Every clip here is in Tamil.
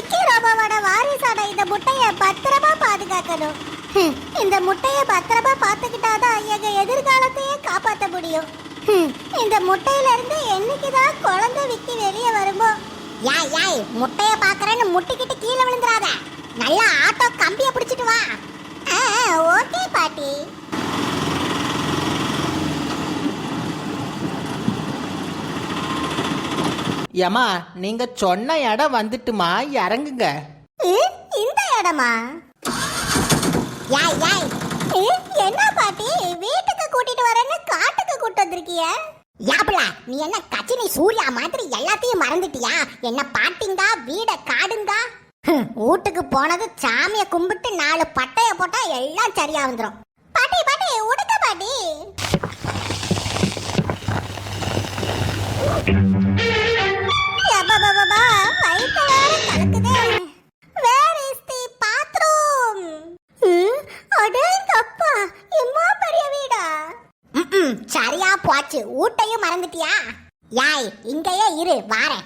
விக்கி ரோபோவோட வாரிசான இந்த முட்டைய பத்திரமா பாதுகாக்கணும். இந்த முட்டைய பத்திரமா பாத்துக்கிட்டாதான் எங்க எதிர்காலத்தையே காப்பாத்த முடியும். இந்த முட்டையில இருந்து என்னைக்குதான் குழந்தை விக்கி வெளியே வருமோ? யாய் யாய் முட்டைய பாக்குறேன்னு முட்டிக்கிட்டு கீழே விழுந்துறாத. நல்லா ஆட்டோ கம்பியை பிடிச்சிட்டு வா. ஓகே பாட்டி. ஏமா நீங்க சொன்ன இடம் வந்துட்டுமா? இறங்குங்க. இந்த இடமா? யாய் யாய். என்ன பாட்டி? வீட்டுக்கு கூட்டிட்டு வரேன்னு காட்டுக்கு கூட்டு வந்திருக்கிய? யாப்ல நீ என்ன கச்சினி சூர்யா மாதிரி எல்லாத்தையும் மறந்துட்டியா? என்ன பாட்டிங்க வீட காடுங்க? வீட்டுக்கு போனது சாமிய கும்பிட்டு நாலு பட்டைய போட்டா எல்லாம் சரியா வந்துரும். பாட்டி பாட்டி உடுக்க பாட்டி. அடேங்கப்பா, எம்மா பெரிய வீடா? சரியா போச்சு. ஊட்டையும் மறந்துட்டியா? யாய் இங்கேயே இரு வாரேன்.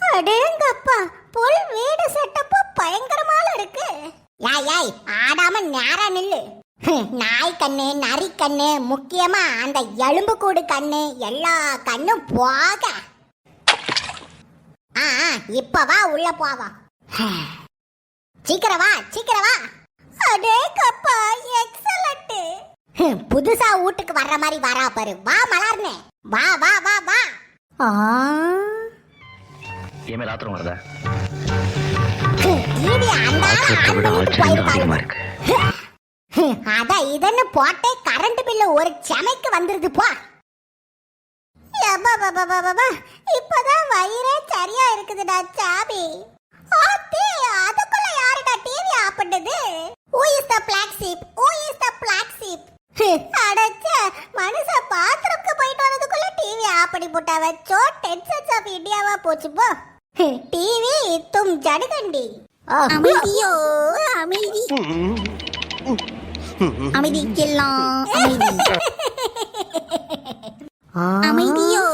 அடேங்கப்பா புல் வீடு செட்டப்பு பயங்கரமால இருக்கு. யாய் யாய் ஆடாம நேரா நில்லு. நாய் கண்ணு நரி கண்ணு முக்கியமா அந்த எலும்பு கூடு கண்ணு எல்லா கண்ணும் போக. ஆ ஆ, இப்ப வா உள்ள போவா. சீக்கிரம் வா சீக்கிரம் வா. அடே கப்பா எக்ஸலண்ட் புதுசா வீட்டுக்கு வர்ற மாதிரி வரா பாரு. வா மலர்னே. வா வா வா வா. ஆ. என் மேல ஆத்திரம் வருதா? ஆன் பண்ணிட்டு அதான் இதன்னு போட்டே கரண்ட் பில்லு ஒரு செமைக்கு வந்துருது போ. இப்பதான் வயிறே சரியா இருக்குதுடா சாபி அதுக்குள்ள யாருடா டிவி ஆஃப் பண்ணது Is the black sheep? Who is the black sheep? அடச்சே, பாத்ரூம்க்கு போயிட்டு டிவி ஆஃப் பண்ணி ஆஃப் இந்தியாவா போச்சு போ. டிவி தும் ஜடுகண்டி. அமைதியோ? அமைதி. அமைதிக்கெல்லாம் அமைதி. அமைதியோ?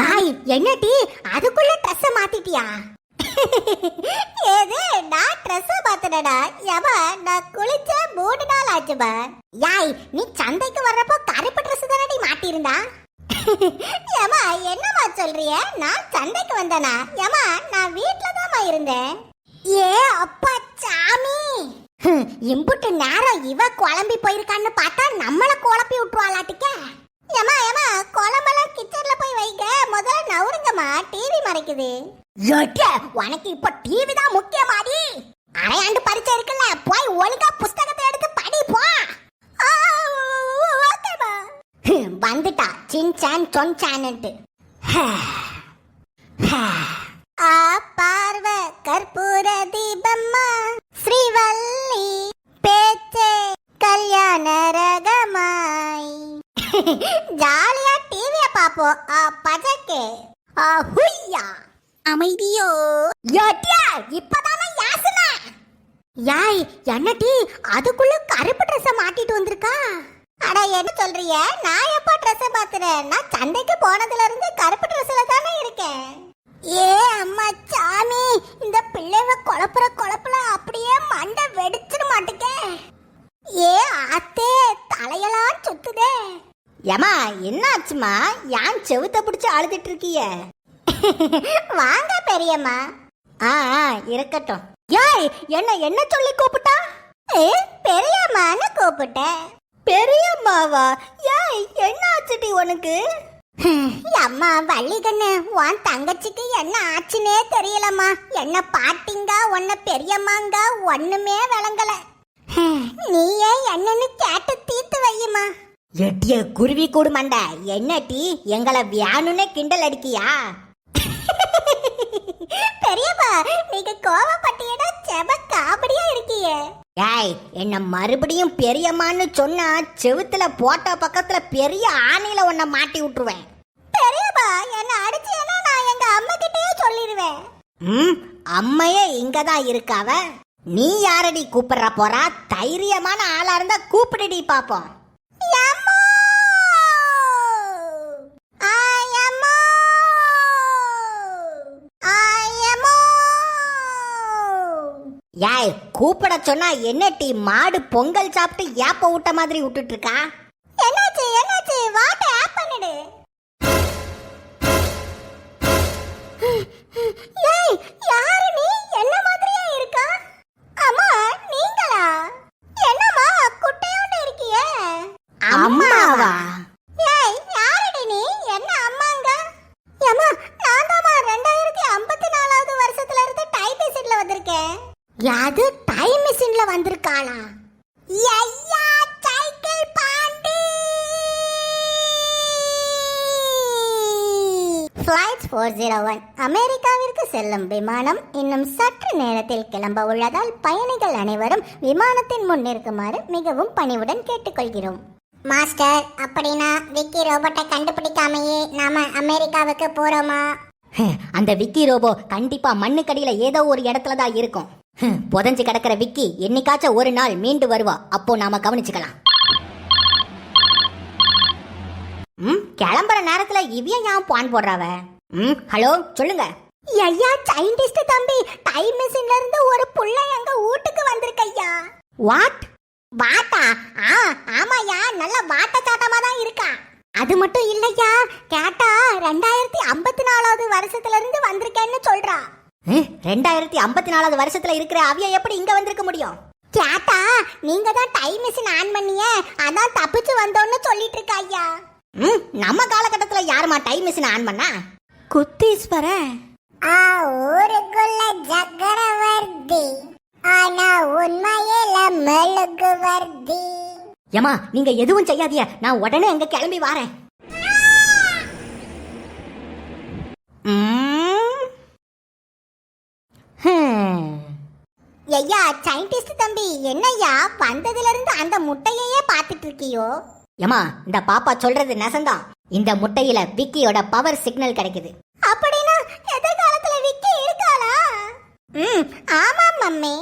யாய் என்னடி? அதுக்குள்ள ட்ரெஸ் மாத்திட்டியா? ஏது நான் ட்ரெஸ் மாத்தினடா யமா நான் குளிச்ச மூணு நாள் ஆச்சுமா யாய் நீ சந்தைக்கு வர்றப்போ கருப்பு ட்ரெஸ் தானடி மாட்டியிருந்தா? ஏமா என்னம்மா சொல்றிய? நான் சந்தைக்கு வந்தனா? ஏமா நான் வீட்ல தாம்மா இருந்தேன். ஏ அப்பா சாமி! இம்புட்டு நேரம் இவ குழம்பி போயிருக்கான்னு பார்த்தா நம்மள குழப்பி விட்டுருவாளாட்டுக்க. ஏமா ஏமா குழம்பெல்லாம் கிச்சன்ல போய் வைங்க. முதல்ல நவுருங்கம்மா டிவி மறைக்குது. உனக்கு இப்ப டிவி தான் முக்கியமாடி. அரையாண்டு பரீட்சை இருக்குல்ல போய் ஒழுங்கா புஸ்தகத்தை எடுத்து படி போ. வந்துட்டா. சின்சான் சொன்சான்ட்டு ஆ பார்வ கற்பூர தீபம்மா. ஸ்ரீவல்லி பேச்சே கல்யாண ரகமாய். ஜாலியா டிவிய பாப்போம். ஆ பஜக்கே ஹுய்யா. அமைதியோ? யோட்டியா இப்பதானே யாசனா யாய் என்னடி அதுக்குள்ள கருப்பு ட்ரெஸ் மாட்டிட்டு வந்திருக்கா? அட என்ன சொல்றிய? நான் எப்ப ட்ரெஸ் பாத்துறேன் நான் சண்டைக்கு போனதுல இருந்து கருப்பு ட்ரெஸ்ல தானே இருக்கேன். ஏ அம்மா சாமி இந்த பிள்ளைவ குழப்புற குழப்புல அப்படியே மண்டை வெடிச்சிட மாட்டேங்க ஏ ஆத்தே தலையெல்லாம் சுத்துதே. ஏமா என்னாச்சுமா ஏன் செவுத்த பிடிச்சு அழுதுட்டு இருக்கிய? வாங்க பெரியம்மா. ஆ ஆ, இருக்கட்டும். ஏய் என்ன என்ன சொல்லி கூப்பிட்டா? ஏ பெரியம்மான்னு கூப்பிட்டேன். பெரியம்மாவா? ஏய் என்ன ஆச்சுடி உனக்கு அம்மா வள்ளிகண்ணு உன் தங்கச்சிக்கு என்ன ஆச்சுனே தெரியலம்மா. என்ன பாட்டிங்க உன்ன பெரியம்மாங்க ஒண்ணுமே விளங்கல. நீயே என்னன்னு கேட்டு தீர்த்து வையுமா. எட்டிய குருவி கூடு மண்டை. என்ன டீ? எங்களை வியானுனே கிண்டல் அடிக்கியா? பெரியப்பா நீங்க கோவப்பட்டீங்கன்னா செம காமெடியா இருக்கீங்க. ஏய் என்ன மறுபடியும் பெரியம்மான்னு சொன்னா செவுத்துல போட்டோ பக்கத்துல பெரிய ஆணில உன்னை மாட்டி விட்டுருவேன். பெரியப்பா என்ன அடிச்சேன்னா நான் எங்க அம்மா கிட்டயே சொல்லிடுவேன் ம் அம்மையே இங்க தான் இருக்காவ. நீ யாரடி கூப்பிடுற போறா? தைரியமான ஆளா இருந்தா கூப்பிடுடி பாப்போம். யாய் கூப்பிட சொன்னா என்ன டீ மாடு பொங்கல் சாப்பிட்டு ஏப்ப விட்ட மாதிரி விட்டுட்டு இருக்கா என்னாச்சு என்னாச்சு? வாட்ட ஆப் பண்ணிடு. ஏய் யாரு ஃப்ளைட் ஃபோர் ஜீரோ ஒன் அமெரிக்காவிற்கு செல்லும் விமானம் இன்னும் சற்று நேரத்தில் கிளம்ப உள்ளதால் பயணிகள் அனைவரும் விமானத்தின் முன் இருக்குமாறு மிகவும் பணிவுடன் கேட்டுக்கொள்கிறோம். மாஸ்டர் அப்படின்னா விக்கி ரோபோட்டை கண்டுபிடிக்காமையே நாம அமெரிக்காவுக்கு போறோமா? அந்த விக்கி ரோபோ கண்டிப்பா மண்ணுக்கடியில ஏதோ ஒரு இடத்துல தான் இருக்கும். ஹம், புதைஞ்சு கிடக்கிற விக்கி என்னைக்காச்சும் ஒரு நாள் மீண்டு வருவா. அப்போ நாம கவனிச்சுக்கலாம். ம் கிளம்புற நேரத்துல இவிய ஏன் பான் போடுறாவ? ம் ஹலோ சொல்லுங்க. ஐயா சயின்டிஸ்ட் தம்பி டைம் மிஷின்ல இருந்து ஒரு புள்ள எங்க வீட்டுக்கு வந்திருக்கையா வாட் வாட்டா? ஆ ஆமாயா நல்ல வாட்ட சாட்டமா தான் இருக்கா. அது மட்டும் இல்லையா கேட்டா ரெண்டாயிரத்தி ஐம்பத்தி நாலாவது வருஷத்துல இருந்து வந்திருக்கேன்னு சொல்றா. ரெண்டாயிரத்தி ஐம்பத்தி நாலாவது வருஷத்துல இருக்கிற அவிய எப்படி இங்க வந்திருக்க முடியும்? கேட்டா நீங்க தான் டைம் மிஷின் ஆன் பண்ணிய அதான் தப்பிச்சு வந்தோன்னு சொல்லிட்டு இருக்கா ஐயா. ம் நம்ம காலகட்டத்துல யாருமா டைம் மிஷின் ஆன் பண்ணா? குத்தீஸ்வர. ஆ ஊருக்குள்ள சக்கரவர்த்தி ஆனா உண்மையில மெழுகுவர்த்தி ஏமா நீங்க எதுவும் செய்யாதீங்க. நான் உடனே அங்க கிளம்பி வரேன். ஐயா சயின்டிஸ்ட் தம்பி என்னய்யா வந்ததுல இருந்து அந்த முட்டையையே பார்த்துட்டு இருக்கியோ? ஏமா இந்த பாப்பா சொல்றது நெசந்தான் இந்த முட்டையில விக்கியோட பவர் சிக்னல் கிடைக்குது. அப்படின்னா எதிர்காலத்துல விக்கி இருக்காளா? ம் ஆமா மம்மி.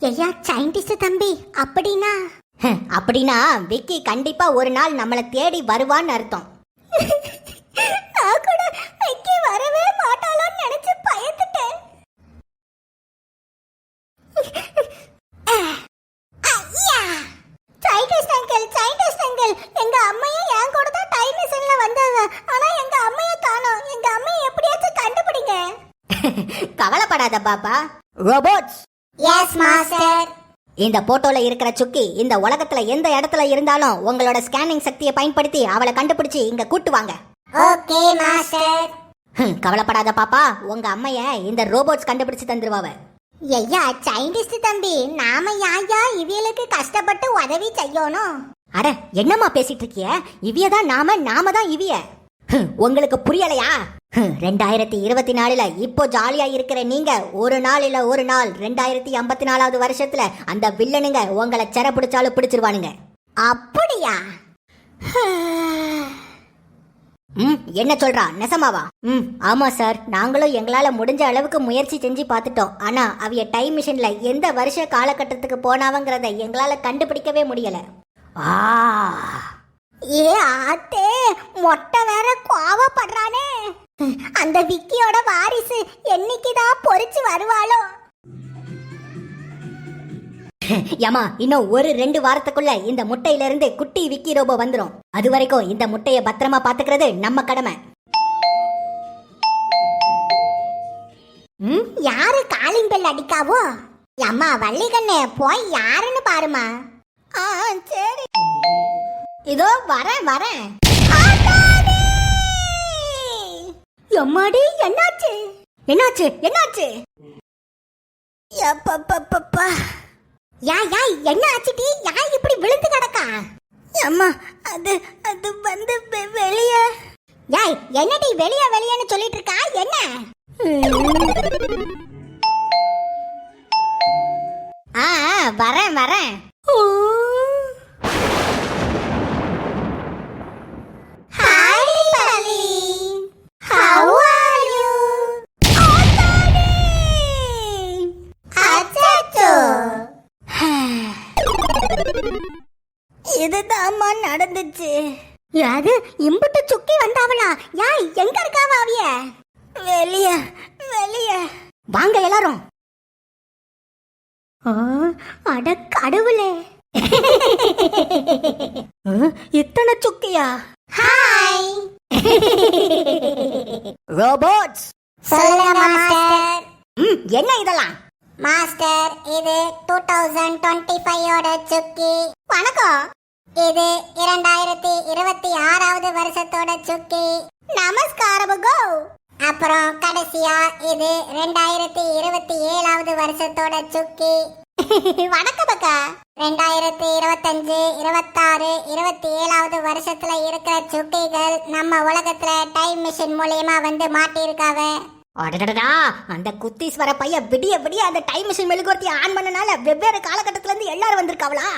ஐயா சயின்டிஸ்ட் தம்பி அப்படின்னா? அப்படின்னா விக்கி கண்டிப்பா ஒரு நாள் நம்மளை தேடி வருவான்னு அர்த்தம். கவலைப்படாத பாப்பா. ரோபோட்ஸ் எஸ் மாஸ்டர் இந்த போட்டோல இருக்கிற சுக்கி இந்த உலகத்துல எந்த இடத்துல இருந்தாலும் உங்களோட ஸ்கேனிங் சக்தியை பயன்படுத்தி அவளை கண்டுபிடிச்சு இங்க கூட்டு வாங்க. ஓகே மாஸ்டர் கவலைப்படாத பாப்பா. உங்க அம்மைய இந்த ரோபோட்ஸ் கண்டுபிடிச்சு தந்துருவாவ. ஐயா சைல்டிஸ்ட் தம்பி. நாம யாயா இவியலுக்கு கஷ்டப்பட்டு உதவி செய்யணும்? அட என்னம்மா பேசிட்டு இருக்கிய? இவிய தான் நாம நாம தான் இவிய உங்களுக்கு புரியலையா? ரெண்டாயிரத்தி இருபத்தி நாலுல இப்போ ஜாலியா இருக்கிற நீங்க ஒரு நாள் இல்ல ஒரு நாள் ரெண்டாயிரத்தி ஐம்பத்தி நாலாவது வருஷத்துல அந்த வில்லனுங்க உங்களை செர பிடிச்சாலும் பிடிச்சிருவானுங்க. அப்படியா? ம் என்ன சொல்றா? நெசமாவா? ம் ஆமா சார். நாங்களும் எங்களால முடிஞ்ச அளவுக்கு முயற்சி செஞ்சு பார்த்துட்டோம். ஆனா அவிய டைம் மிஷின்ல எந்த வருஷ காலகட்டத்துக்கு போனாவங்கிறத எங்களால கண்டுபிடிக்கவே முடியல. ஆ. ஏ ஆத்தே மொட்டை வேற கோவப்படுறா அந்த விக்கியோட வாரிசு என்னைக்குதான் பொறிச்சு வருவாளோ? ஏமா இன்னும் ஒரு ரெண்டு வாரத்துக்குள்ள இந்த முட்டையில இருந்து குட்டி விக்கி ரோபோ வந்துரும். அது வரைக்கும் இந்த முட்டைய பத்திரமா பாத்துக்கிறது நம்ம கடமை. ம் யாரு காலிங் பெல் அடிக்காவோ? அம்மா வள்ளிகண்ணு போய் யாருன்னு பாருமா ஆ சரி. இதோ வரேன் வரேன். எம்மாடி என்னாச்சு? என்னாச்சு என்னாச்சு? எப்பப்பப்பப்பா யா யா என்ன ஆச்சுடி? யா இப்படி விழுந்து கிடக்கா? அம்மா அது அது வந்து வெ- வெளிய. யாய் என்னடி வெளிய வெளியன்னு சொல்லிட்டு இருக்கா என்ன ஆ ஆ, வரேன் வரேன். வாங்க எல்லாரும். ஆ, அட கடவுளே. இத்தனை சுக்கியா? ஹாய் ரோபோட்ஸ் சொல்லுங்க மாஸ்டர் ம், என்ன இதெல்லாம்? மாஸ்டர் இது டூ தௌசண்ட் டுவெண்ட்டி ஃபைவோட சுக்கி. வணக்கம். இது இரண்டாயிரத்தி இருபத்தி ஆறாவது வருஷத்தோட சுக்கி. நமஸ்காரமுகோ அப்புறம் கடைசியா இது ரெண்டாயிரத்தி இருபத்தி ஏழாவது வருஷத்தோட சுக்கி. வணக்கம் அக்கா. ரெண்டாயிரத்தி இருபத்தஞ்சு இருபத்தாறு இருபத்தி ஏழாவது வருஷத்துல இருக்கிற சுக்கிகள் நம்ம உலகத்துல டைம் மிஷின் மூலியமா வந்து மாட்டியிருக்காவ. அடடடா அந்த குத்தீஸ்வர பையன் விடிய விடிய அந்த டைம் மிஷின் மெழுகுவர்த்தி ஆன் பண்ணனால வெவ்வேறு காலகட்டத்துல இருந்து எல்லாரும் வந்திருக்காவளா?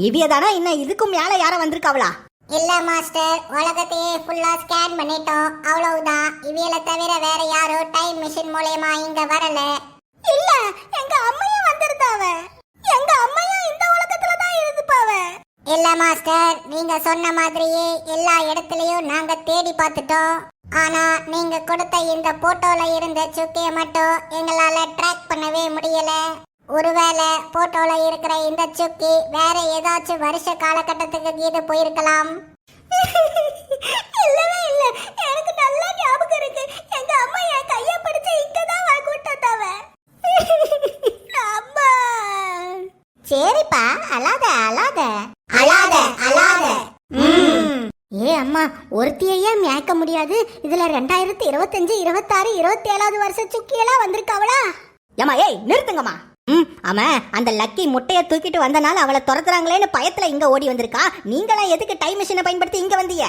இவிய தானா இன்னும் இதுக்கும் மேல யாரும் வந்திருக்காவளா? இல்ல மாஸ்டர். உலகத்தையே ஃபுல்லா ஸ்கேன் பண்ணிட்டோம். அவ்வளவுதான். இவியல தவிர வேற யாரும் டைம் மிஷின் மூலியமா இங்க வரல. இல்ல எங்க அம்மையும் வந்திருந்தாவ எங்க அம்மையும் இந்த உலகத்துல தான் இருந்துப்பாவ இல்ல மாஸ்டர். நீங்க சொன்ன மாதிரியே எல்லா இடத்துலயும் நாங்க தேடி பார்த்துட்டோம். ஆனா நீங்க கொடுத்த இந்த போட்டோல இருந்த சுக்கிய மட்டும் எங்களால ட்ராக் பண்ணவே முடியல. ஒருவேளை போட்டோல இருக்கிற இந்த சுக்கி வேற ஏதாச்சும் வருஷ காலகட்டத்துக்கு கீது போயிருக்கலாம். இல்லவே இல்ல. எனக்கு நல்லா ஞாபகம் இருக்கு. எங்க அம்மா என் கைய பிடிச்சு இங்க தான் வர கூட்டத்தாவ அம்மா. சரிப்பா அழாத அழாத. அழாத அழாத. ஏ அம்மா ஒருத்தியையே மேய்க்க முடியாது? இதுல ரெண்டாயிரத்தி இருபத்தஞ்சு இருபத்தாறு இருபத்தி ஏழாவது வருஷ சுக்கியெல்லாம் வந்திருக்காவளா? ஏமா ஏய் நிறுத்துங்கம்மா. ம் அவன் அந்த லக்கி முட்டையை தூக்கிட்டு வந்தனால அவளை துரத்துறாங்களேன்னு பயத்துல இங்க ஓடி வந்திருக்கா. நீங்களாம் எதுக்கு டைம் மிஷினை பயன்படுத்தி இங்க வந்தீங்க?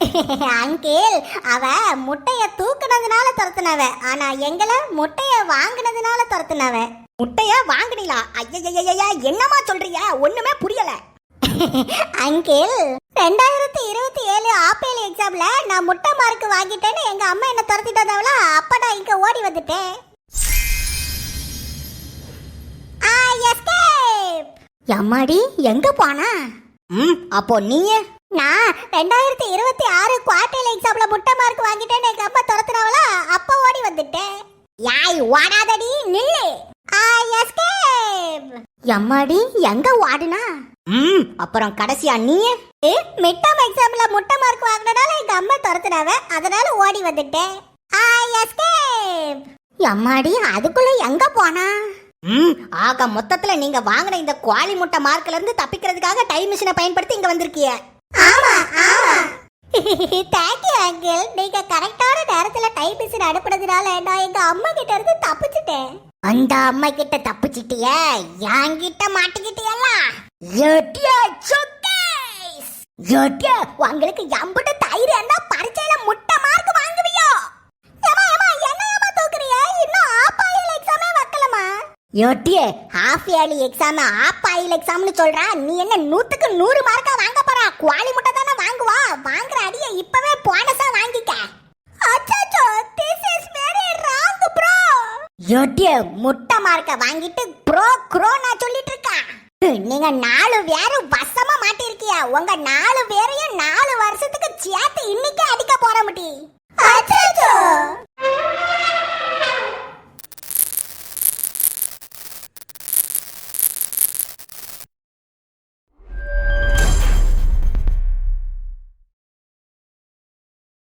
அங்கிள் அவ முட்டைய தூக்குனதுனால துரத்துனவ. ஆனா எங்கள முட்டைய வாங்குனதுனால துரத்துனவ. முட்டைய வாங்கினீங்களா ஐயா என்னமா சொல்றீங்க? ஒண்ணுமே புரியல. அங்கிள் ரெண்டாயிரத்தி இருபத்தி ஏழு ஆப்பேல் எக்ஸாம்ல நான் முட்டை மார்க் வாங்கிட்டேன்னு எங்க அம்மா என்ன துரத்திட்டு வந்தவளா அப்ப நான் இங்க ஓடி வந்துட்டேன். எம்மாடி எங்க போனா? ம் அப்போ நீயே. நான் ரெண்டாயிரத்தி இருபத்தி ஆறு குவார்டர்லி எக்ஸாம்ல முட்டை மார்க் வாங்கிட்டேன்னு எங்க அம்மா துரத்துனாவளா அப்ப ஓடி வந்துட்டேன். யாய் ஓடாதடி நில்லு. எம்மாடி எங்க ஓடுனா? ம் அப்புறம் கடைசியா நீயே. ஏ மிட்டம் எக்ஸாம்ல முட்டை மார்க் வாங்கினதால எங்க அம்மா துரத்துனாவ அதனால ஓடி வந்துட்டேன். ஆ எஸ்கேப் எம்மாடி அதுக்குள்ள எங்க போனா? ம். ஆக மொத்தத்துல நீங்க வாங்கின இந்த குவாலி முட்டை மார்க்ல இருந்து தப்பிக்கிறதுக்காக டைம் மிஷினை பயன்படுத்தி இங்க வந்திருக்கீங்க ஆமா ஆமா. தேங்க்யூ அங்கிள் நீங்க கரெக்டான நேரத்துல டைப் மிஷின் அனுப்புனதுனால நான் எங்க அம்மா கிட்ட இருந்து தப்பிச்சிட்டேன். அந்த அம்மா கிட்ட தப்பிச்சிட்டிய? என்கிட்ட மாட்டிக்கிட்டியல்ல? எட்டியா சுக்கேஸ் எட்டியா உங்களுக்கு எம்புட்டு தைரியம் இருந்தா பரீட்சையில முட்டை யோட்டியே half yearly exam half oil எக்ஸாம்னு சொல்றா. நீ என்ன நூற்றுக்கு நூறு மார்க்காக வாங்க போகிறா குவாலி முட்டை தானே வாங்குவா? வாங்குற அடியை இப்பவே போனஸா வாங்கிக்க. அச்சோ this is very wrong bro யோட்டியே முட்டை மார்க்கை வாங்கிட்டு ப்ரோ க்ரோ நான் சொல்லிட்டு இருக்கா நீங்க நாலு பேரும் வசமா மாட்டிருக்கியா? உங்க நாலு பேரையும் நாலு வருஷத்துக்கு சேர்த்து இன்னைக்கே அடிக்க போற முடி அச்சோ